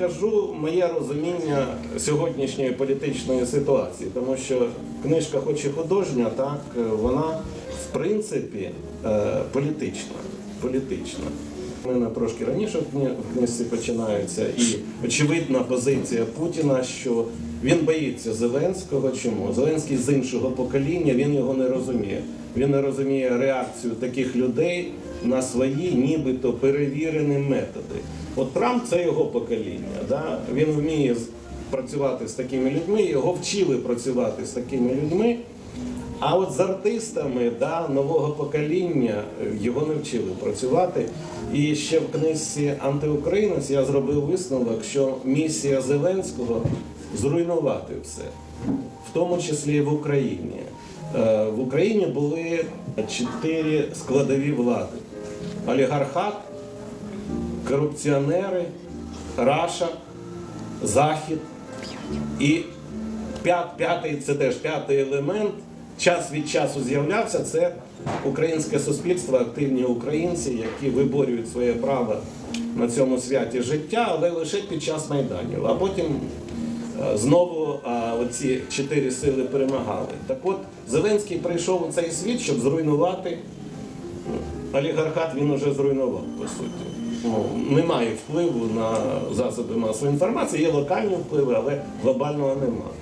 скажу моє розуміння сьогоднішньої політичної ситуації, тому що книжка, хоч і художня, так е, вона в принципі е, політична. політична. У мене трошки раніше в книжці починаються, і очевидна позиція Путіна, що він боїться Зеленського. Чому? Зеленський з іншого покоління, він його не розуміє. Він не розуміє реакцію таких людей на свої, нібито перевірені методи. От Трамп це його покоління. Да? Він вміє працювати з такими людьми, його вчили працювати з такими людьми. А от з артистами да, нового покоління е, його не вчили працювати. І ще в книжці Антиукраїнець я зробив висновок, що місія Зеленського зруйнувати все, в тому числі в Україні. Е, В Україні були чотири складові влади: олігархат, корупціонери, Раша, Захід і п'ят, п'ятий, це теж п'ятий елемент. Час від часу з'являвся це українське суспільство, активні українці, які виборюють своє право на цьому святі життя, але лише під час майданів. А потім е, знову а, оці чотири сили перемагали. Так от Зеленський прийшов у цей світ, щоб зруйнувати олігархат він уже зруйнував, по суті. Ну, немає впливу на засоби масової інформації, є локальні впливи, але глобального немає.